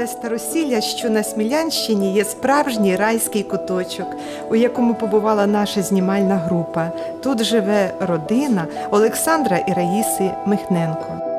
Мале Старосілля, що на Смілянщині, є справжній райський куточок, у якому побувала наша знімальна група. Тут живе родина Олександра і Раїси Михненко.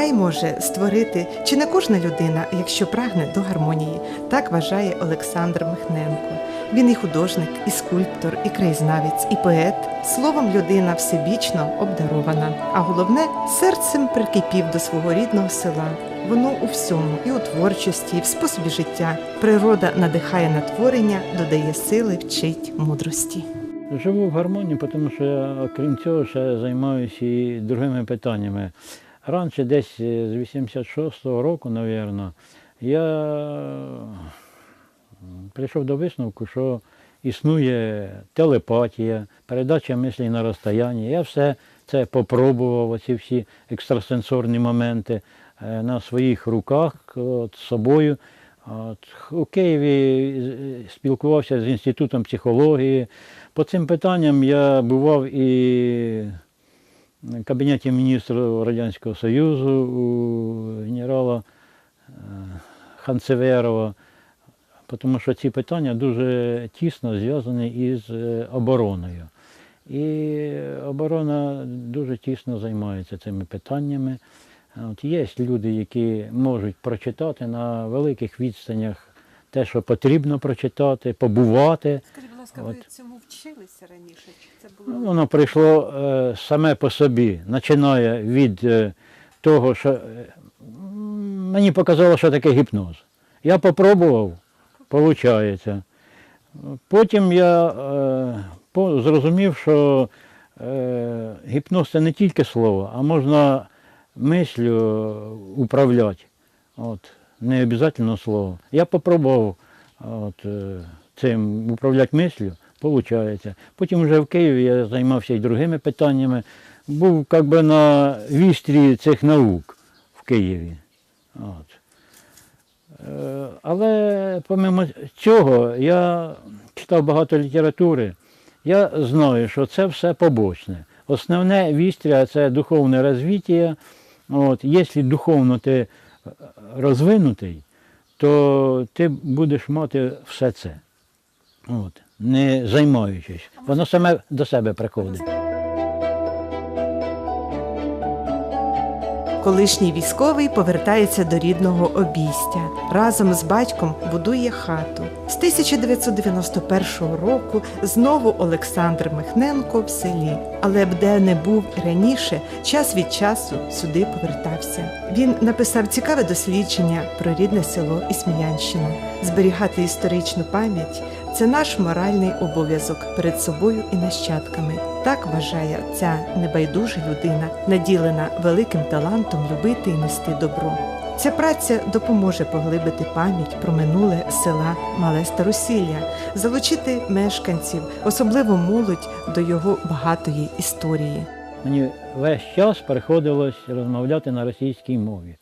Рай може створити чи не кожна людина, якщо прагне до гармонії. Так вважає Олександр Михненко. Він і художник, і скульптор, і краєзнавець, і поет. Словом, людина всебічно обдарована. А головне, серцем прикипів до свого рідного села. Воно у всьому, і у творчості, і в способі життя. Природа надихає на творення, додає сили, вчить мудрості. Живу в гармонії, тому що я, окрім цього, ще займаюся і другими питаннями. Раніше, десь е, з 86-го року, мабуть, я прийшов до висновку, що існує телепатія, передача мислей на розстоянні. Я все це попробував, оці всі екстрасенсорні моменти е, на своїх руках от, з собою. От, у Києві е, спілкувався з Інститутом психології. По цим питанням я бував і Кабінеті міністрів Радянського Союзу у генерала е, Ханцеверова, тому що ці питання дуже тісно зв'язані із е, обороною. І оборона дуже тісно займається цими питаннями. От є люди, які можуть прочитати на великих відстанях те, що потрібно прочитати, побувати. Будь ласка, ви цьому вчилися раніше? Чи це Ну, Воно прийшло е, саме по собі, починає від е, того, що е, мені показало, що таке гіпноз. Я попробував, виходить. Потім я е, по- зрозумів, що е, гіпноз це не тільки слово, а можна мислю управляти. От, не обов'язково слово. Я попробував от, е, цим управляти мислю, виходить. Потім вже в Києві я займався і другими питаннями. Був як би на вістрі цих наук в Києві. От. Е, Але помимо цього я читав багато літератури. Я знаю, що це все побочне. Основне вістря це духовне розвиття. Якщо духовно ти е, розвинутий, то ти будеш мати все це. От, не займаючись. Воно саме до себе приходить. Колишній військовий повертається до рідного обійстя. Разом з батьком будує хату. З 1991 року знову Олександр Михненко в селі. Але б де не був раніше, час від часу сюди повертався. Він написав цікаве дослідження про рідне село і Смілянщину. Зберігати історичну пам'ять це наш моральний обов'язок перед собою і нащадками. Так вважає ця небайдужа людина, наділена великим талантом любити і нести добро. Ця праця допоможе поглибити пам'ять про минуле села Мале Старосілля, залучити мешканців, особливо молодь, до його багатої історії. Мені весь час приходилось розмовляти на російській мові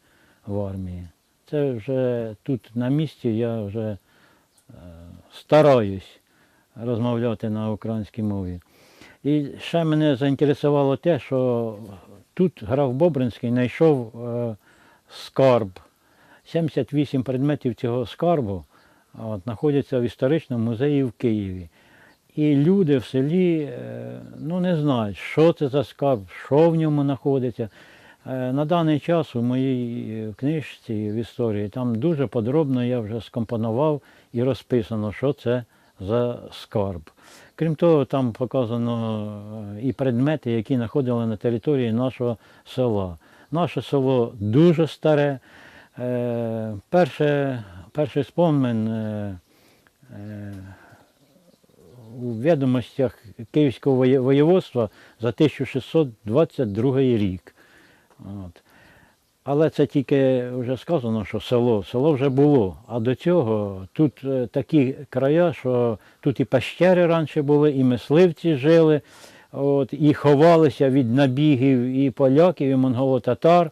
в армії. Це вже тут на місці я вже стараюсь розмовляти на українській мові. І ще мене заінтересувало те, що тут граф Бобринський знайшов е, скарб. 78 предметів цього скарбу от, знаходяться в історичному музеї в Києві. І люди в селі е, ну, не знають, що це за скарб, що в ньому знаходиться. Е, На даний час у моїй книжці в історії там дуже подробно я вже скомпонував і розписано, що це за скарб. Крім того, там показано е, і предмети, які знаходили на території нашого села. Наше село дуже старе. Е, Перше, перший спомин е, у відомостях Київського воєводства за 1622 рік. Але це тільки вже сказано, що село, село вже було. А до цього тут е, такі края, що тут і пещери раніше були, і мисливці жили, от, і ховалися від набігів і поляків, і монголо-татар.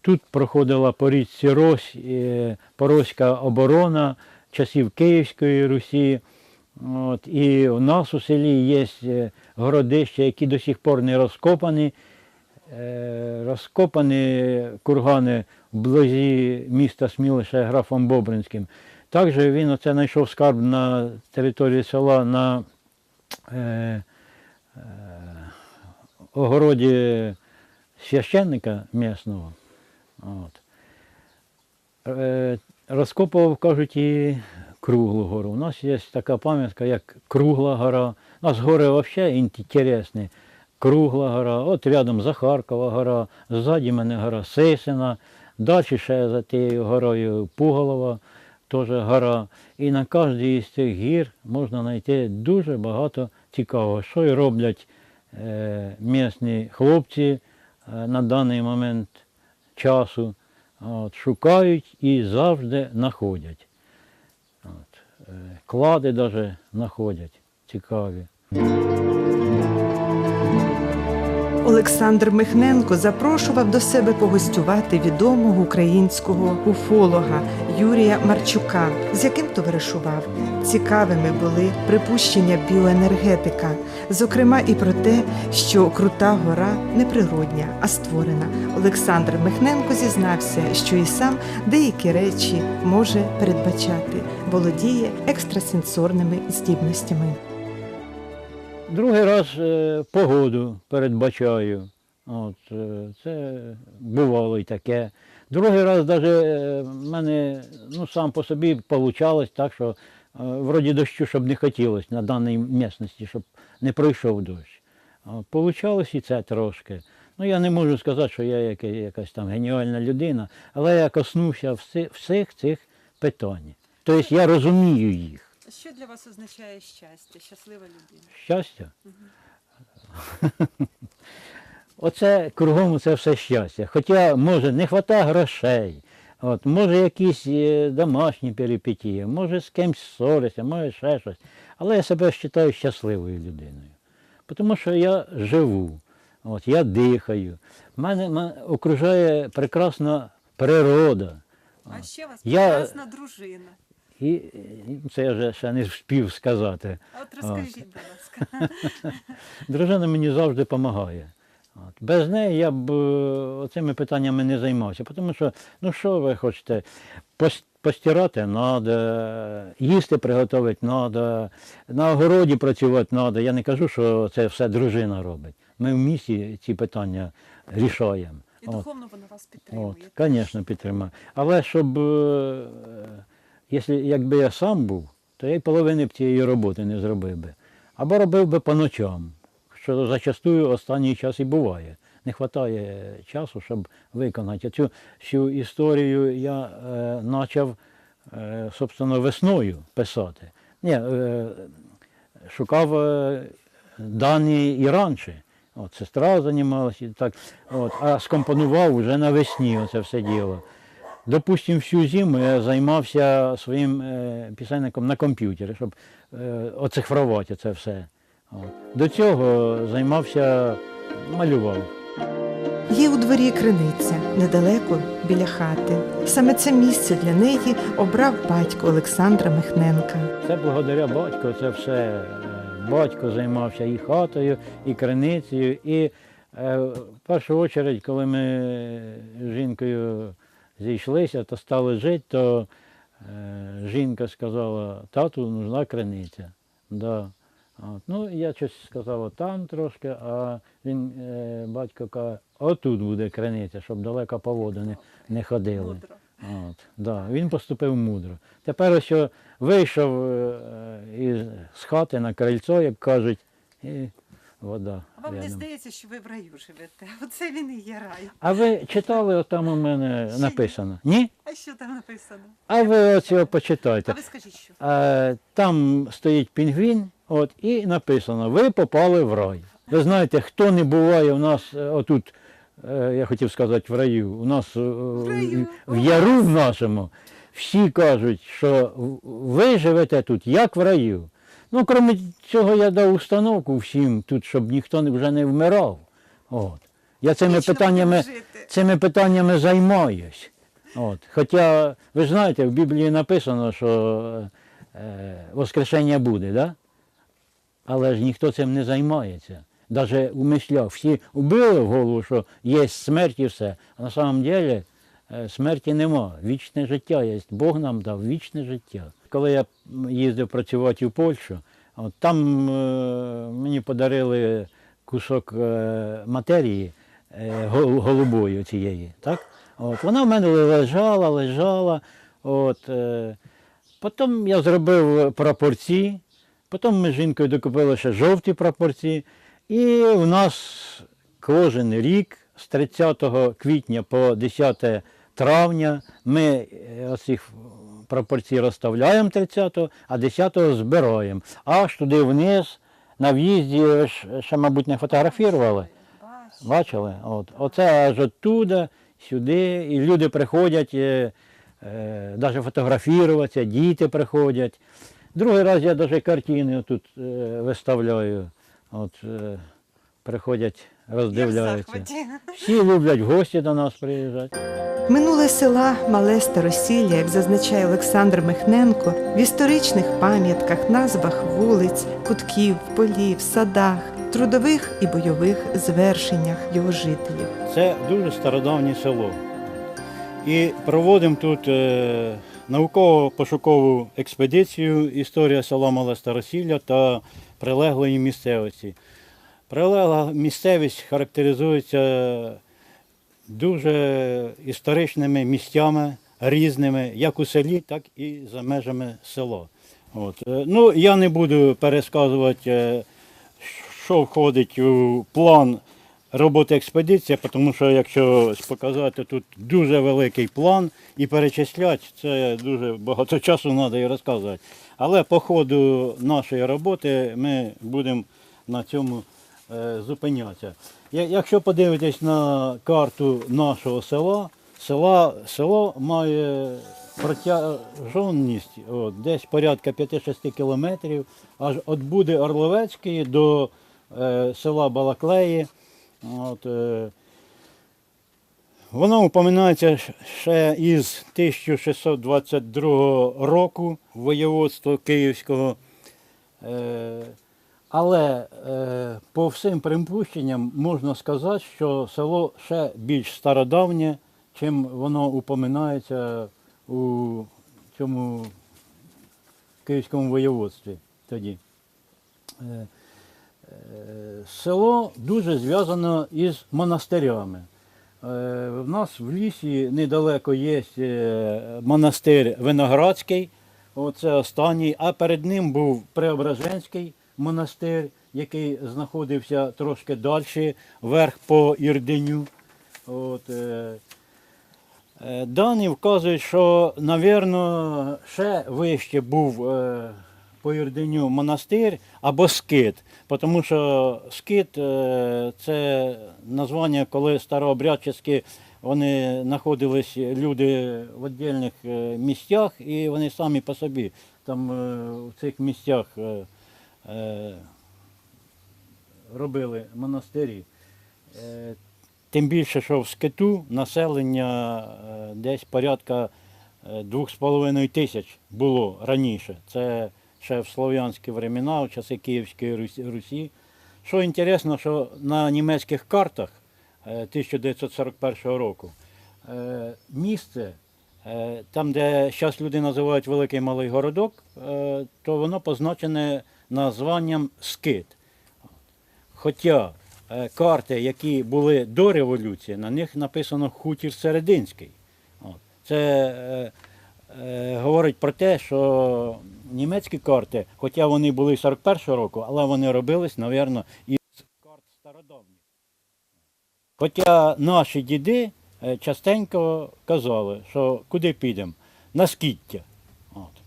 Тут проходила по річці Рось, е, Порозька оборона часів Київської Русі. От, і у нас у селі є е, городища, які до сих пор не розкопані. Е, Розкопані кургани вблизі міста Смілище графом Бобринським. Також він оце знайшов скарб на території села на е, е, огороді священника місного. От. Е, розкопував, кажуть, і круглу гору. У нас є така пам'ятка, як Кругла гора. У нас гори взагалі інтересні. Кругла гора, от рядом Захаркова гора, ззаді мене гора Сисина, далі ще за тією горою Пуголова, теж гора. І на кожній з цих гір можна знайти дуже багато цікавого, що і роблять е, місні хлопці е, на даний момент часу. От, шукають і завжди знаходять. От, е, клади навіть знаходять цікаві. Олександр Михненко запрошував до себе погостювати відомого українського уфолога Юрія Марчука, з яким товаришував. Цікавими були припущення біоенергетика, зокрема і про те, що крута гора не природня, а створена. Олександр Михненко зізнався, що і сам деякі речі може передбачати, володіє екстрасенсорними здібностями. Другий раз е, погоду передбачаю. От, е, це бувало і таке. Другий раз навіть в мене ну, сам по собі вийшло так, що е, вроді дощу, щоб не хотілося на даній місцевості, щоб не пройшов дощ. Получалось і це трошки. Ну, я не можу сказати, що я якась там геніальна людина, але я коснувся всіх цих питань. Тобто я розумію їх. Що для вас означає щастя, щаслива людина? Щастя? Оце кругом це все щастя. Хоча, може, не вистачає грошей, от, може якісь е, домашні перипетії, може з кимось ссоритися, може ще щось. Але я себе вважаю щасливою людиною. Тому що я живу, от, я дихаю. Мене, мене окружає прекрасна природа. А ще у вас Я- прекрасна дружина. І і це я вже ще не вспів сказати. От розкажіть, будь ласка. Дружина мені завжди допомагає. От. Без неї я б е, цими питаннями не займався. Тому що, ну що ви хочете, постирати треба, їсти приготувати треба, на огороді працювати треба. Я не кажу, що це все дружина робить. Ми в місті ці питання рішаємо. І духовно вона вас підтримує. От, звісно, підтримаю. Але щоб, е, якщо, якби я сам був, то я й половини б цієї роботи не зробив би. Або робив би по ночам, що зачастую останній час і буває. Не вистачає часу, щоб виконати. Цю всю історію я е, почав, е, собственно, весною писати. Ні, е, шукав е, дані і раніше. От, сестра займалася і так. От, а скомпонував вже навесні оце все діло. Допустим, всю зиму я займався своїм е, писальником на комп'ютері, щоб е, оцифрувати це все. До цього займався, малював. Є у дворі криниця недалеко біля хати. Саме це місце для неї обрав батько Олександра Михненка. Це благодаря батьку, це все. е, Батько займався і хатою, і криницею. І в першу чергу, коли ми з жінкою зійшлися, то стали жити, то е, жінка сказала, тату нужна криниця. Да. От. Ну, я щось сказав там трошки, а він, е, батько каже, отут буде криниця, щоб далеко по воду не, не ходили. Мудро. От, да, він поступив мудро. Тепер ось вийшов е, із з хати на крильцо, як кажуть, і вода. А вам не рядом. здається, що ви в раю живете? Оце він і є рай. А ви читали, от там у мене Ще ні. написано? Ні? А що там написано? А ви оцього А почитайте. ви скажіть, що? Е, там стоїть пінгвін, от, і написано, ви попали в рай. Ви знаєте, хто не буває у нас е, отут, е, я хотів сказати, в раю, у нас е, раю, в у яру в нашому, всі кажуть, що в- ви живете тут, як в раю. Ну, крім цього, я дав установку всім тут, щоб ніхто вже не вмирав. От. Я цими питаннями, цими питаннями займаюсь. От. Хоча, ви знаєте, в Біблії написано, що е, Воскресення буде, да? але ж ніхто цим не займається. Навіть у мислях всі вбили в голову, що є смерть і все. А на самом деле смерті нема. Вічне життя є. Бог нам дав вічне життя. Коли я їздив працювати в Польщу, от там е, мені подарили кусок е, матерії е, голубої цієї. Так? От, вона в мене лежала, лежала. От, потім я зробив прапорці, потім ми з жінкою докупили ще жовті прапорці. І у нас кожен рік з 30 квітня по 10 травня ми оцих прапорці розставляємо 30-го, а 10-го збираємо. Аж туди вниз, на в'їзді, ще, мабуть, не фотографували. Бачили? От. Оце аж оттуда, сюди, і люди приходять, е, е, навіть фотографуватися, діти приходять. Другий раз я навіть картини тут е, виставляю. От, е, приходять, роздивляються. Всі люблять гості до нас приїжджати. Минуле села Мале Старосілля, як зазначає Олександр Михненко, в історичних пам'ятках, назвах вулиць, кутків, полів, садах, трудових і бойових звершеннях його жителів. Це дуже стародавнє село. І проводимо тут е, науково-пошукову експедицію Історія села Мале Старосілля та прилеглої місцевості. Прилегла місцевість характеризується дуже історичними місцями різними, як у селі, так і за межами села. От. е, Ну, я не буду пересказувати, е, що входить у план роботи експедиції, тому що якщо показати тут дуже великий план і перечисляти, це дуже багато часу треба і розказувати. Але по ходу нашої роботи ми будемо на цьому е, зупинятися. Якщо подивитись на карту нашого села, села село має протяжність от, десь порядка 5-6 кілометрів, аж від Буди Орловецької до е, села Балаклеї. От, е, Воно упоминається ще із 1622 року воєводства Київського. Е, Але е, по всім припущенням можна сказати, що село ще більш стародавнє, чим воно упоминається у цьому Київському воєводстві тоді. Е, е, Село дуже зв'язано із монастирями. В нас в лісі недалеко є монастир Виноградський, оце останній, а перед ним був Преображенський монастир, який знаходився трошки далі, вверх по Ірденю. От, е, Е, Дані вказують, що, напевно, ще вище був е, по Ірденю монастир або скит. Тому що скит е, це названня, коли старообрядчиські вони знаходились люди в віддільних е, місцях і вони самі по собі там е, в цих місцях робили монастирі. Е, Тим більше, що в скиту населення е, десь порядка е, 2,5 тисяч було раніше. Це ще в слов'янські времена, в часи Київської Русі-. Що інтересно, що на німецьких картах е, 1941 року е, місце, е, там, де зараз люди називають Великий Малий Городок, е, то воно позначене названням Скит. Хоча е, карти, які були до революції, на них написано хутір Серединський. Це е, е, говорить про те, що німецькі карти, хоча вони були 41-го року, але вони робились, мабуть, із карт стародавніх. Хоча наші діди частенько казали, що куди підемо? На скіття.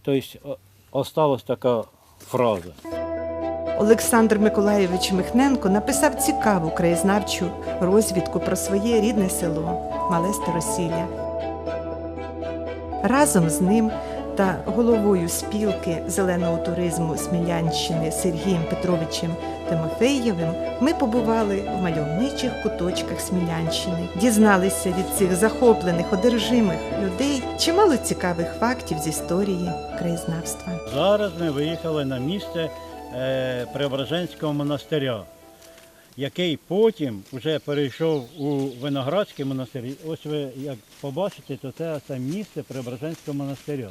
Тобто осталась така фраза. Олександр Миколаєвич Михненко написав цікаву краєзнавчу розвідку про своє рідне село Мале Старосілля. Разом з ним та головою спілки зеленого туризму Смілянщини Сергієм Петровичем Тимофеєвим ми побували в мальовничих куточках Смілянщини, дізналися від цих захоплених, одержимих людей чимало цікавих фактів з історії краєзнавства. Зараз ми виїхали на місце е, Преображенського монастиря, який потім вже перейшов у Виноградський монастир. Ось ви як побачите, то це, це місце Преображенського монастиря.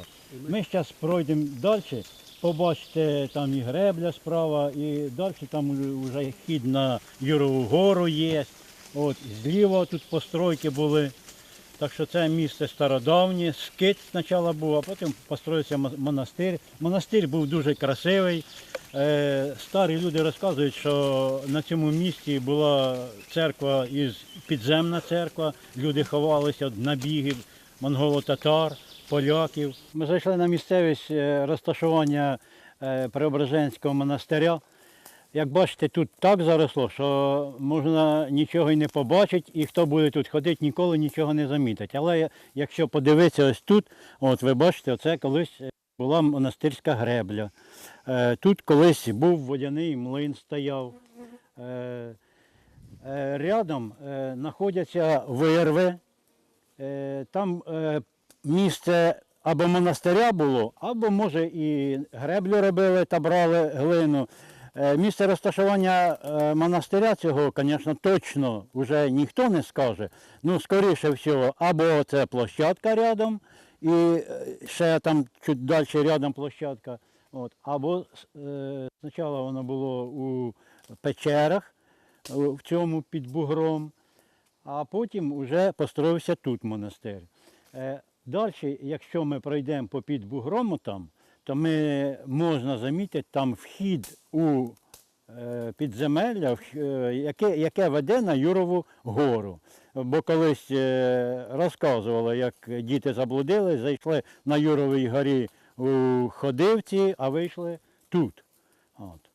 Ми зараз пройдемо далі, побачите там і гребля справа, і далі там вже хід на Юрову гору є. От, зліва тут постройки були. Так що це місце стародавнє, скит спочатку був, а потім построївся монастир. Монастир був дуже красивий. Е, Старі люди розказують, що на цьому місці була церква підземна церква. Люди ховалися від набігів монголо-татар, поляків. Ми зайшли на місцевість е, розташування е, Преображенського монастиря. Як бачите, тут так заросло, що можна нічого й не побачити, і хто буде тут ходити, ніколи нічого не замітить. Але якщо подивитися ось тут, от ви бачите, це колись е, була монастирська гребля. Тут колись був водяний млин стояв. Рядом знаходяться вирви. Там місце або монастиря було, або може і греблю робили та брали глину. Е, Місце розташування е, монастиря цього, звісно, точно вже ніхто не скаже. Ну, скоріше всього, або це площадка рядом, і е, ще там чуть далі рядом площадка. От, або е, спочатку воно було у печерах, в цьому під бугром, а потім вже построївся тут монастир. Далі, якщо ми пройдемо по під бугрому там, то ми можна замітити там вхід у е, підземелля, е, яке, яке веде на Юрову гору. Бо колись е, розказували, як діти заблудили, зайшли на Юровій горі у Ходивці, а вийшли тут. От.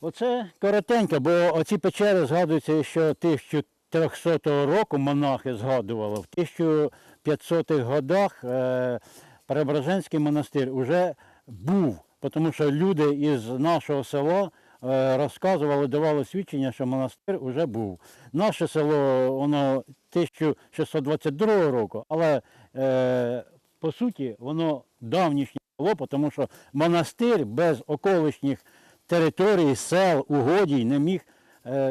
Оце коротенько, бо оці печери згадуються ще 1300 року монахи згадували. В 1500-х годах е, Преображенський монастир вже був, тому що люди із нашого села е, розказували, давали свідчення, що монастир вже був. Наше село воно 1622 року, але е, по суті воно давнішнє було, тому що монастир без околишніх територій, сел, угодій не міг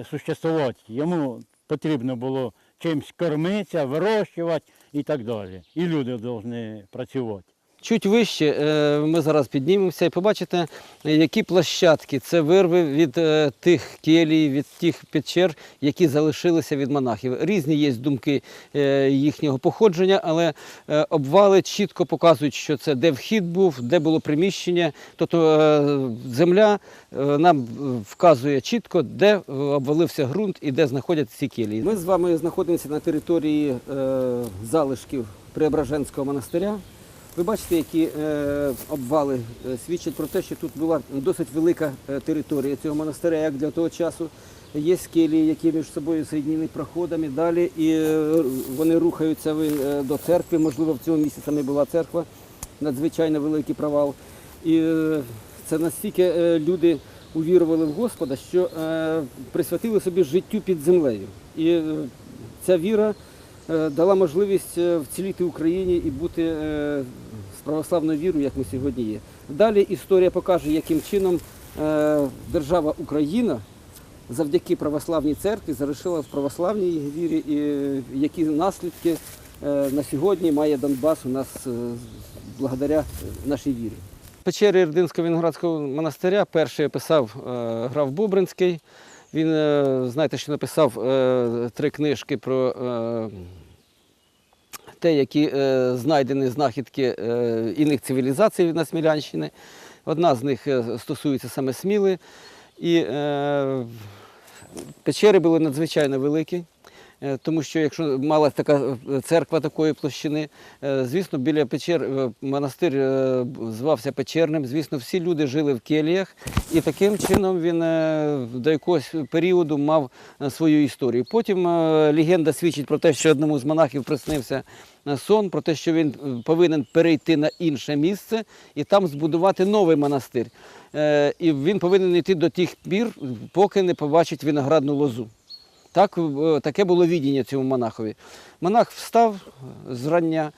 существувати. Йому потрібно було чимось кормитися, вирощувати і так далі. І люди повинні працювати. Чуть вище е, ми зараз піднімемося і побачите, які площадки це вирви від е, тих келій, від тих печер, які залишилися від монахів. Різні є думки е, їхнього походження, але обвали чітко показують, що це де вхід був, де було приміщення. Тобто земля нам вказує чітко, де обвалився ґрунт і де знаходяться ці келії. Ми з вами знаходимося на території залишків Преображенського монастиря. Ви бачите, які е, обвали е, свідчать про те, що тут була досить велика е, територія цього монастиря, як для того часу. Є скелі, які між собою соєднені проходами далі, і вони рухаються до церкви. Можливо, в цьому місці саме була церква, надзвичайно великий провал. І це настільки люди увірували в Господа, що присвятили собі життю під землею. І ця віра дала можливість вціліти Україні і бути з православною вірою, як ми сьогодні є. Далі історія покаже, яким чином е, держава Україна завдяки православній церкві залишила в православній вірі, і які наслідки е, на сьогодні має Донбас у нас е, благодаря нашій вірі. Печери Ірдинського Віноградського монастиря перший описав е, граф Бубринський. Він, знаєте, що написав три книжки про те, які е, знайдені знахідки е, інних цивілізацій на Смілянщині. Одна з них е, стосується саме Сміли. І е, печери були надзвичайно великі. Е, Тому що якщо мала така е, церква такої площини, е, звісно, біля печер монастир звався Печерним. Звісно, всі люди жили в келіях, і таким чином він до якогось періоду мав свою історію. Потім легенда свідчить про те, що одному з монахів приснився сон, про те, що він повинен перейти на інше місце і там збудувати новий монастир. І він повинен йти до тих пір, поки не побачить виноградну лозу. Так, е, таке було відіння цьому монахові. Монах встав зрання,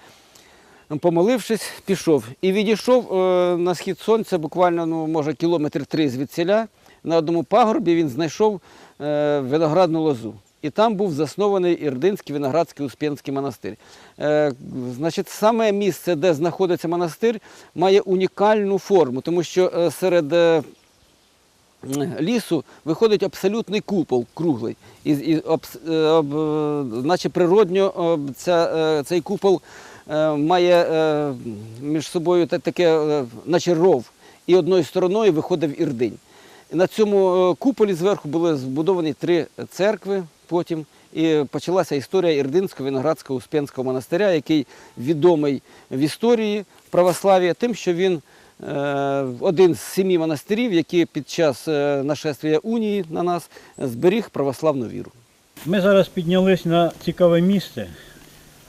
помолившись, пішов. І відійшов е, на схід сонця, буквально, ну, може, кілометр три звідсіля. На одному пагорбі він знайшов е, виноградну лозу. І там був заснований Ірдинський виноградський Успенський монастир. Е, значить, саме місце, де знаходиться монастир, має унікальну форму, тому що серед лісу виходить абсолютний купол круглий. І, і е, об, е, наче природньо об, ця, е, цей купол має між собою та- таке, наче ров. І одною стороною виходив Ірдинь. На цьому куполі зверху були збудовані три церкви потім. І почалася історія Ірдинського Виноградського Успенського монастиря, який відомий в історії православ'я тим, що він один з семи монастирів, які під час е, нашествия унії на нас зберіг православну віру. Ми зараз піднялись на цікаве місце,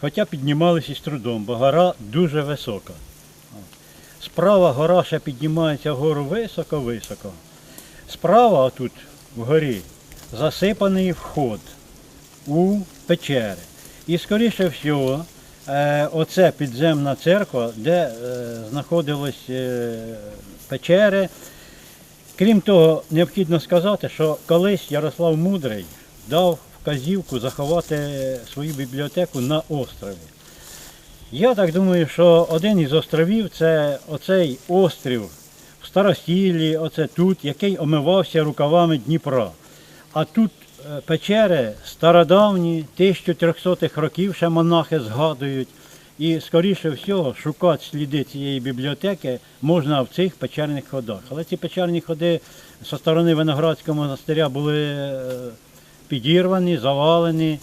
хоча піднімалися із трудом, бо гора дуже висока. Справа гора ще піднімається вгору високо-високо. Справа тут вгорі засипаний вход у печери. І скоріше всього, е, оце підземна церква, де е, знаходились е, печери. Крім того, необхідно сказати, що колись Ярослав Мудрий дав вказівку заховати свою бібліотеку на острові. Я так думаю, що один із островів це оцей острів в Старостілі, оце тут, який омивався рукавами Дніпра. А тут е, печери стародавні, 1300-х років ще монахи згадують. І, скоріше всього, шукати сліди цієї бібліотеки можна в цих печерних ходах. Але ці печерні ходи зі сторони Виноградського монастиря були е, підірвані, завалені.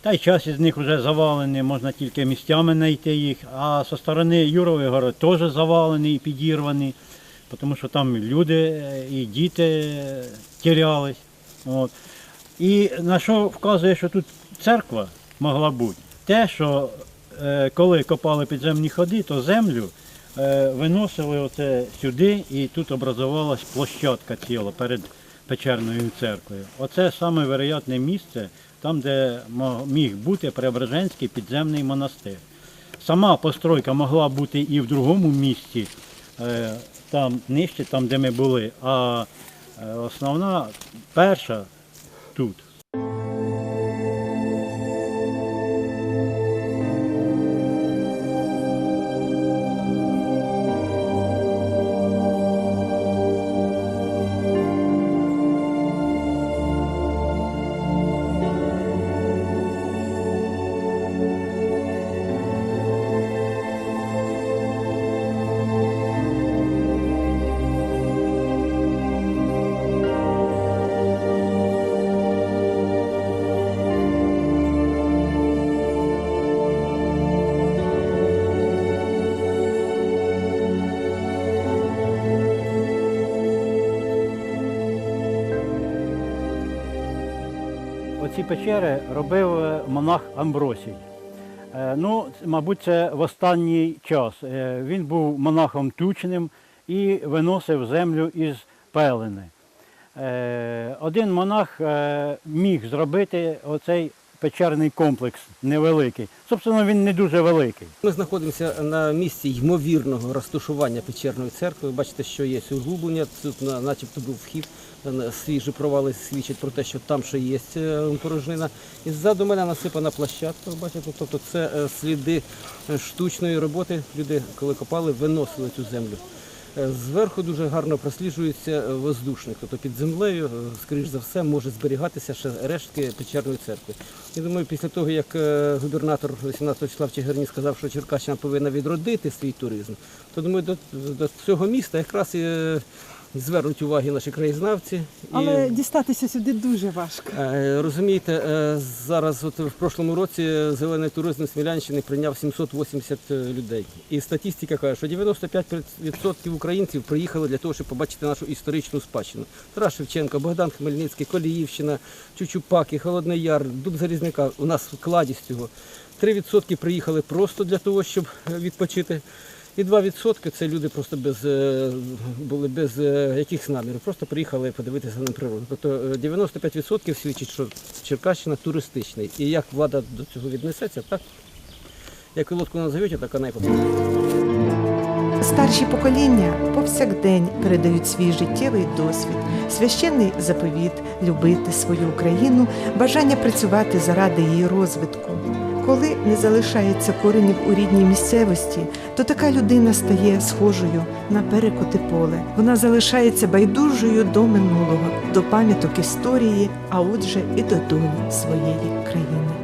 Та й час із них вже завалені, можна тільки місцями знайти їх. А зі сторони Юрової гори теж завалені і підірвані, тому що там люди е, і діти е, тірялись. От. І на що вказує, що тут церква могла бути? Те, що е, коли копали підземні ходи, то землю е, виносили оце сюди, і тут образувалась площадка ціла перед печерною церквою. Оце саме вероятне місце, там, де міг бути Преображенський підземний монастир. Сама постройка могла бути і в другому місці, е, там нижче, там, де ми були, а основна перша тут. Оці печери робив е, монах Амбросій. Е, Ну, мабуть, це в останній час. Е, Він був монахом тучним і виносив землю із пелени. Один монах міг зробити оцей печерний комплекс невеликий. Собственно, він не дуже великий. Ми знаходимося на місці ймовірного розташування печерної церкви. Ви бачите, що є углублення, тут начебто був вхід, свіжі провали свідчать про те, що там ще є е, порожнина. І ззаду мене насипана площадка, бачите, тобто це е, сліди е, штучної роботи. Люди, коли копали, виносили цю землю. Зверху дуже гарно просліджується воздушник, тобто під землею, скоріш за все, може зберігатися ще рештки печерної церкви. Я думаю, після того, як губернатор 18 числа в Чигирині сказав, що Черкащина повинна відродити свій туризм, то думаю, до, до цього міста якраз звернуть уваги наші краєзнавці. Але І, дістатися сюди дуже важко. е, розумієте, е, зараз от в прошлому році зелений туризм Смілянщини прийняв 780 людей. І статистика каже, що 95% українців приїхали для того, щоб побачити нашу історичну спадщину. Тарас Шевченко, Богдан Хмельницький, Коліївщина, Чучупаки, Холодний Яр, Дуб Залізника. У нас кладість цього. 3% приїхали просто для того, щоб е, відпочити. І 2% це люди просто без е, були без е, якихось намірів, просто приїхали подивитися на природу. Тобто е, 95% свідчить, що Черкащина туристична. І як влада до цього віднесеться, так як і лодку назовете, так вона і попливе. Старші покоління повсякдень передають свій життєвий досвід, священний заповіт любити свою Україну, бажання працювати заради її розвитку. Коли не залишається коренів у рідній місцевості, то така людина стає схожою на перекоти поле. Вона залишається байдужою до минулого, до пам'яток історії, а отже і до долі своєї країни.